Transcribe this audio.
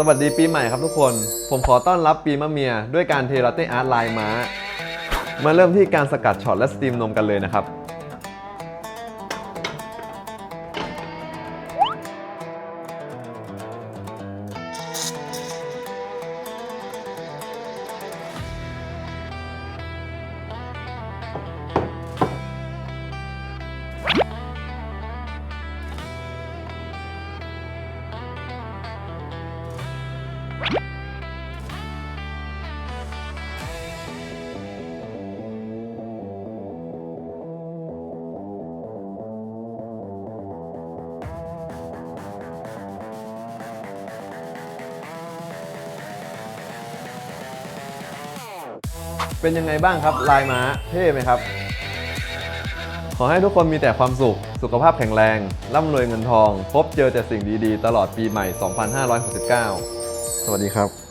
สวัสดีปีใหม่ครับทุกคน ผมขอต้อนรับปีมะเมีย ด้วยการเทลาเต้อาร์ตลายม้า มาเริ่มที่การสกัดช็อตและสตรีมนมกันเลยนะครับ เป็นยังไงบ้างครับลายม้าเท่ไหมครับ ขอให้ทุกคนมีแต่ความสุข สุขภาพแข็งแรง ร่ำรวยเงินทอง พบเจอแต่สิ่งดีๆ ตลอดปีใหม่ 2569 สวัสดีครับ